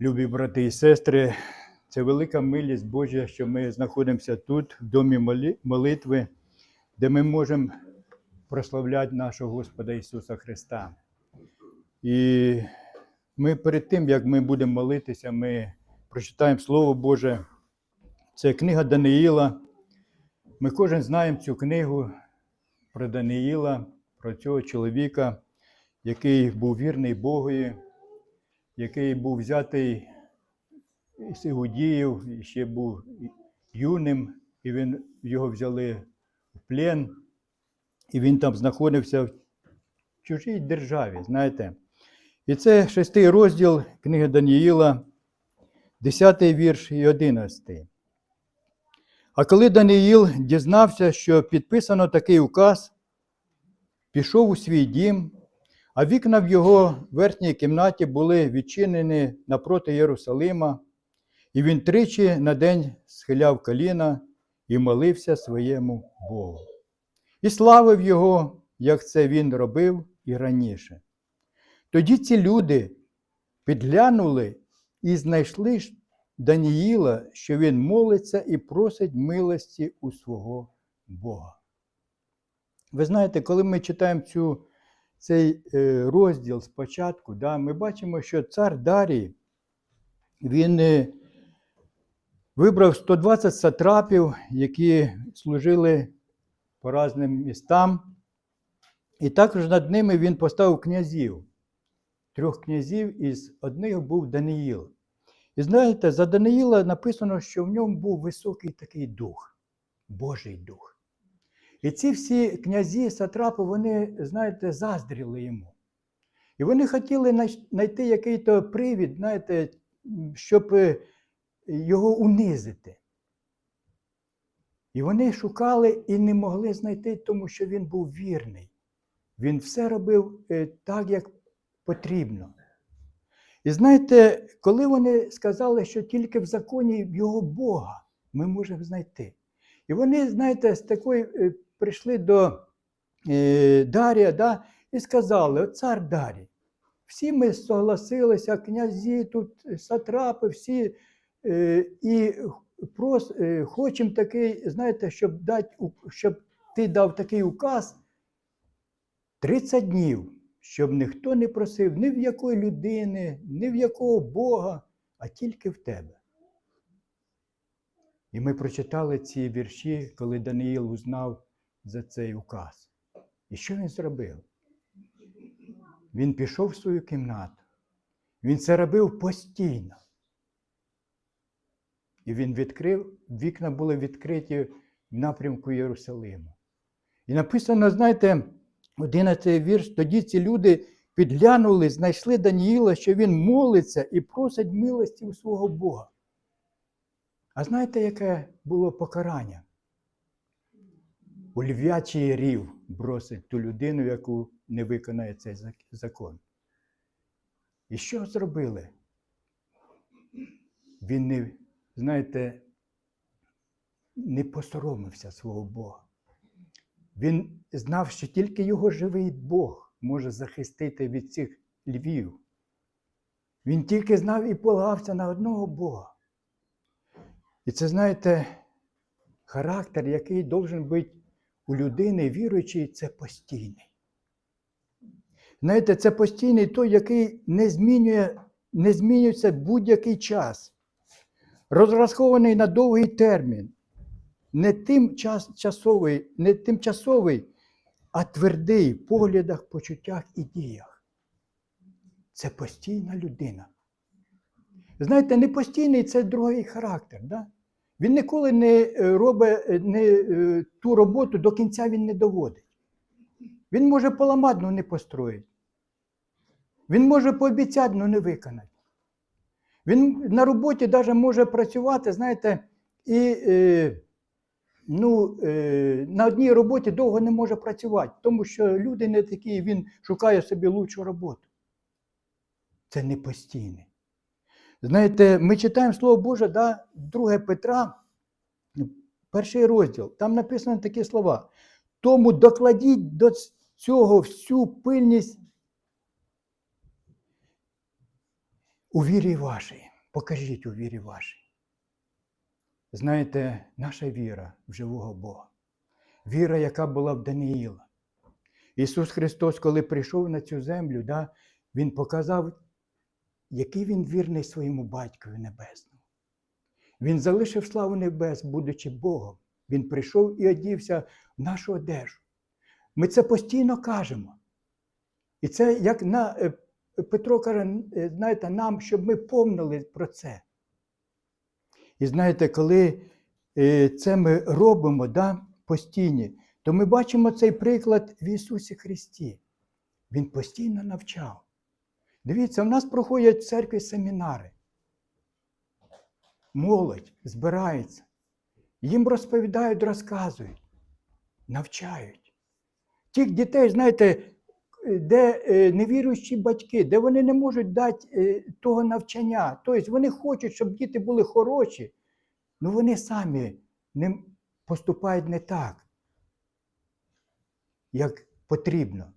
Любі брати і сестри, це велика милість Божа, що ми знаходимося тут, в домі молитви, де ми можемо прославляти нашого Господа Ісуса Христа. І ми перед тим, як ми будемо молитися, ми прочитаємо Слово Боже. Це книга Даниїла. Ми кожен знаємо цю книгу про Даниїла, про цього чоловіка, який був вірний Богові, який був взятий з іудіїв, і ще був юним, і він, його взяли в плен, і він там знаходився в чужій державі, знаєте. І це шестий розділ книги Даниїла, 10 вірш і 11. А коли Даниїл дізнався, що підписано такий указ, пішов у свій дім, а вікна в його верхній кімнаті були відчинені напроти Єрусалима, і він тричі на день схиляв коліна і молився своєму Богу. І славив його, як це він робив і раніше. Тоді ці люди підглянули і знайшли Даніїла, що він молиться і просить милості у свого Бога. Ви знаєте, коли ми читаємо цю, цей е, розділ спочатку, да, ми бачимо, що цар Дарій, він е, вибрав 120 сатрапів, які служили по різним містам, і також над ними він поставив князів, трьох князів, із одних був Даниїл. І знаєте, за Даниїла написано, що в ньому був високий такий дух, Божий дух. І ці всі князі, сатрапи, вони, знаєте, заздріли йому. І вони хотіли знайти який-то привід, знаєте, щоб е, його унизити. І вони шукали і не могли знайти, тому що він був вірний. Він все робив е, так, як потрібно. І знаєте, коли вони сказали, що тільки в законі його Бога ми можемо знайти. І вони, знаєте, з такої е, прийшли до е, Дарія да, і сказали: цар Дарій, всі ми согласилися, князі, тут сатрапи, всі, е, і прос, е, хочемо такий, знаєте, щоб, дати, щоб ти дав такий указ 30 днів, щоб ніхто не просив ні в якої людини, ні в якого Бога, а тільки в тебе. І ми прочитали ці вірші, коли Даниїл узнав за цей указ. І що він зробив? Він пішов в свою кімнату. Він це робив постійно. І він відкрив, вікна були відкриті в напрямку Єрусалиму. І написано, знаєте, 11 вірш, тоді ці люди підглянули, знайшли Даніїла, що він молиться і просить милості у свого Бога. А знаєте, яке було покарання? У львячий рів бросить ту людину, яку не виконає цей закон. І що зробили? Він не, знаєте, не посоромився свого Бога. Він знав, що тільки його живий Бог може захистити від цих львів. Він тільки знав і полагався на одного Бога. І це, знаєте, характер, який должен бути у людини віруючої, це постійний. Знаєте, це постійний той, який не змінює, не змінюється будь-який час, розрахований на довгий термін не тим не тимчасовий, а твердий в поглядах, почуттях і діях. Це постійна людина. Знаєте, не постійний це другий характер. Да? Він ніколи не е, робить е, не, е, ту роботу до кінця він не доводить. Він може поламати, але не построїть. Він може пообіцяти, але не виконати. Він на роботі навіть може працювати, знаєте, і ну, на одній роботі довго не може працювати, тому що люди не такі, він шукає собі лучшу роботу. Це не постійне. Знаєте, ми читаємо Слово Боже, да, 2 Петра, перший розділ, там написано такі слова. Тому докладіть до цього всю пильність у вірі вашій. Покажіть у вірі вашій. Знаєте, наша віра в живого Бога, віра, яка була в Даниїла. Ісус Христос, коли прийшов на цю землю, да, Він показав, який Він вірний своєму Батькові Небесному. Він залишив славу небес, будучи Богом. Він прийшов і одівся в нашу одежу. Ми це постійно кажемо. І це як на, е, Петро каже, е, знаєте, нам, щоб ми помнили про це. І знаєте, коли е, це ми робимо да, постійно, то ми бачимо цей приклад в Ісусі Христі. Він постійно навчав. Дивіться, в нас проходять в церкві семінари. Молодь збирається. Їм розповідають, розказують, навчають. Тих дітей, знаєте, де е, невіруючі батьки, де вони не можуть дати е, того навчання. Тобто вони хочуть, щоб діти були хороші, але вони самі не поступають не так, як потрібно.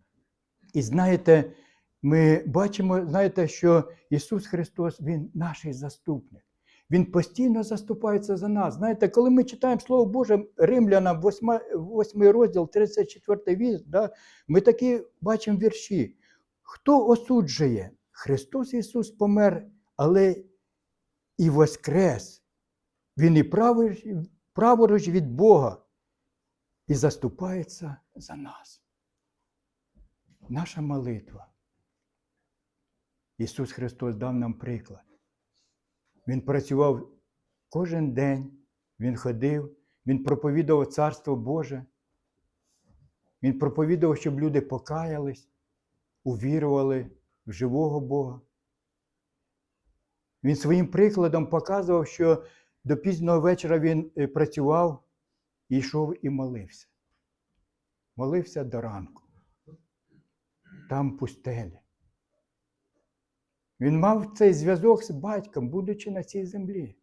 І знаєте, ми бачимо, знаєте, що Ісус Христос, Він наш заступник. Він постійно заступається за нас. Знаєте, коли ми читаємо Слово Боже Римлянам, 8, 8 розділ, 34 вірш, да, ми такі бачимо вірші. Хто осуджує? Христос Ісус помер, але і воскрес. Він і праворуч, праворуч від Бога і заступається за нас. Наша молитва. Ісус Христос дав нам приклад. Він працював кожен день, він ходив, він проповідував Царство Боже. Він проповідував, щоб люди покаялись, увірували в живого Бога. Він своїм прикладом показував, що до пізнього вечора він е, працював і йшов і молився. Молився до ранку. Там в пустелі. Він мав цей зв'язок з батьком, будучи на цій землі.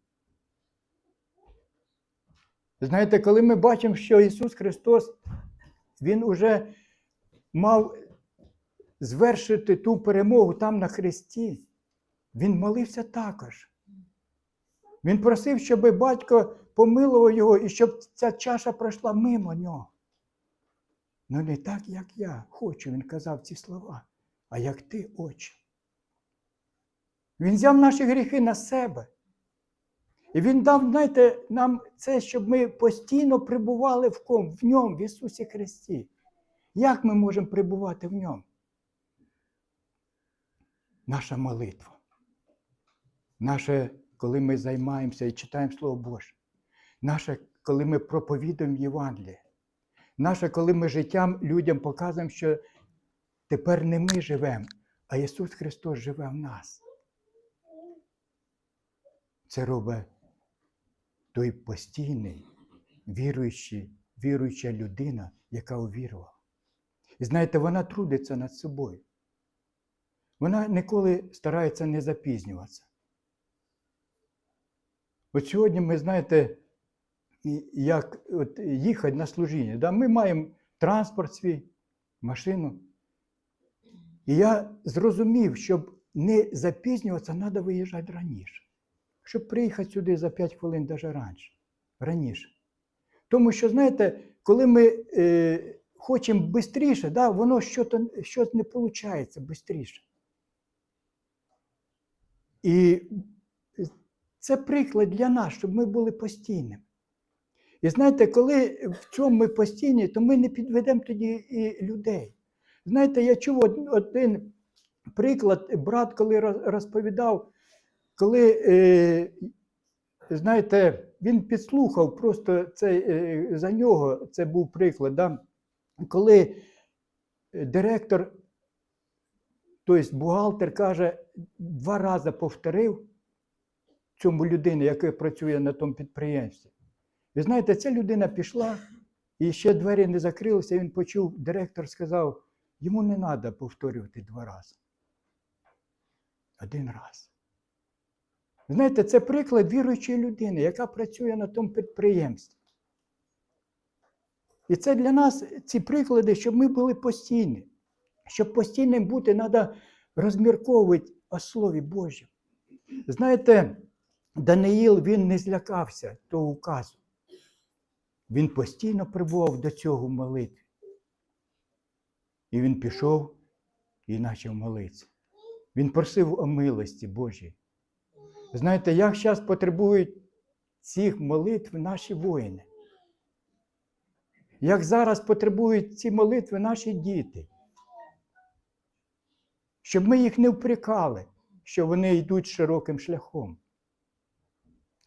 Знаєте, коли ми бачимо, що Ісус Христос, Він уже мав звершити ту перемогу там на Христі, Він молився також. Він просив, щоб батько помилував його і щоб ця чаша пройшла мимо нього. Ну не так, як я хочу, він казав ці слова, а як ти, Отче. Він взяв наші гріхи на себе. І Він дав, знаєте, нам це, щоб ми постійно прибували в ком? В ньому, в Ісусі Христі. Як ми можемо прибувати в ньому? Наша молитва. Наше, коли ми займаємося і читаємо Слово Боже. Наше, коли ми проповідуємо Євангеліє. Наше, коли ми життям людям показуємо, що тепер не ми живемо, а Ісус Христос живе в нас. Це робить той постійний, віруючий, віруюча людина, яка увірувала. І знаєте, вона трудиться над собою. Вона ніколи старається не запізнюватися. От сьогодні ми, знаєте, як от їхати на служіння. Да? Ми маємо транспорт свій, машину. І я зрозумів, щоб не запізнюватися, треба виїжджати раніше. Щоб приїхати сюди за 5 хвилин навіть раніше, раніше. Тому що, знаєте, коли ми е, хочемо швидше, да, воно щось, щось не виходить швидше. І це приклад для нас, щоб ми були постійними. І знаєте, коли в цьому ми постійні, то ми не підведемо тоді і людей. Знаєте, я чув один приклад, брат, коли розповідав, коли, е, знаєте, він підслухав просто це, е, за нього, це був приклад, да? коли директор, тобто бухгалтер каже, два рази повторив цьому людині, яка працює на тому підприємстві. Ви знаєте, ця людина пішла, і ще двері не закрилися, він почув, директор сказав, йому не треба повторювати два рази. Один раз. Знаєте, це приклад віруючої людини, яка працює на тому підприємстві. І це для нас ці приклади, щоб ми були постійні. Щоб постійним бути, треба розмірковувати о Слові Божому. Знаєте, Даниїл він не злякався того указу. Він постійно прибував до цього в молитві. І він пішов і почав молитися. Він просив о милості Божій. Знаєте, як зараз потребують цих молитв наші воїни? Як зараз потребують ці молитви наші діти? Щоб ми їх не впрекали, що вони йдуть широким шляхом,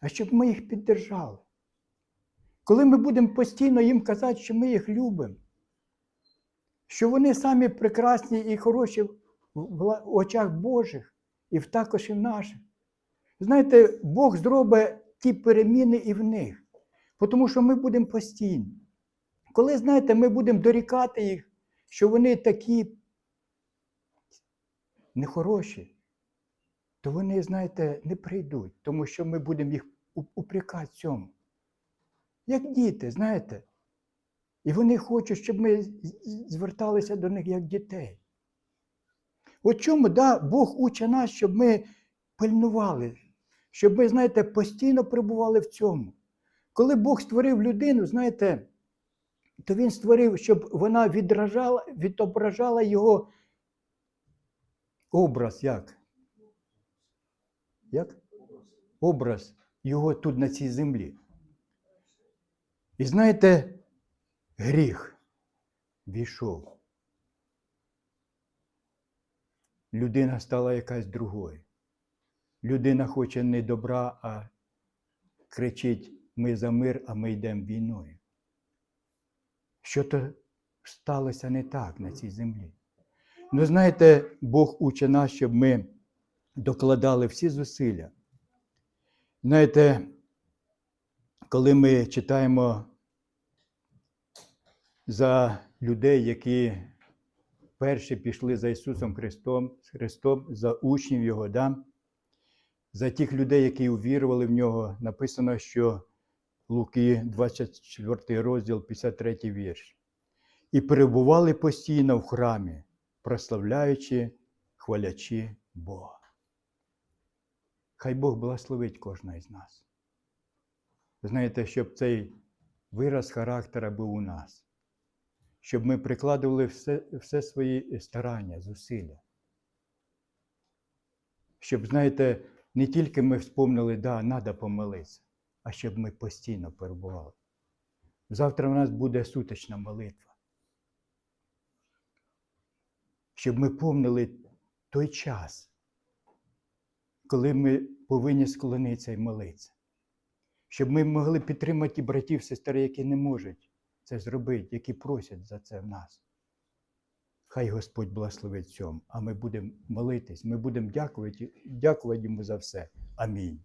а щоб ми їх піддержали. Коли ми будемо постійно їм казати, що ми їх любимо, що вони самі прекрасні і хороші в очах Божих, і також і в наших. Знаєте, Бог зробить ті переміни і в них, тому що ми будемо постійно. Коли, знаєте, ми будемо дорікати їх, що вони такі нехороші, то вони, знаєте, не прийдуть, тому що ми будемо їх у- упрекати цьому. Як діти, знаєте. І вони хочуть, щоб ми зверталися до них як дітей. От чому да, Бог учить нас, щоб ми пильнували, щоб ми, знаєте, постійно перебували в цьому. Коли Бог створив людину, знаєте, то Він створив, щоб вона відражала, відображала його образ як? Як? Образ його тут на цій землі. І знаєте, гріх війшов. Людина стала якась другою. Людина хоче не добра, а кричить: ми за мир, а ми йдемо війною. Що то сталося не так на цій землі. Ну, знаєте, Бог учить нас, щоб ми докладали всі зусилля. Знаєте, коли ми читаємо за людей, які перші пішли за Ісусом Христом, Христом за учнів Його, да? За тих людей, які увірували в нього, написано, що Луки, 24 розділ, 53 вірш. І перебували постійно в храмі, прославляючи, хвалячи Бога. Хай Бог благословить кожного із нас. Знаєте, щоб цей вираз характера був у нас, щоб ми прикладували все, все свої старання, зусилля. Щоб, знаєте, не тільки ми вспомнили, да, треба помолитися, а щоб ми постійно перебували. Завтра у нас буде суточна молитва. Щоб ми помнили той час, коли ми повинні склонитися і молитися. Щоб ми могли підтримати братів, сестер, які не можуть це зробити, які просять за це в нас. Хай Господь благословить цьому, а ми будемо молитись, ми будемо дякувати, дякувати йому за все. Амінь.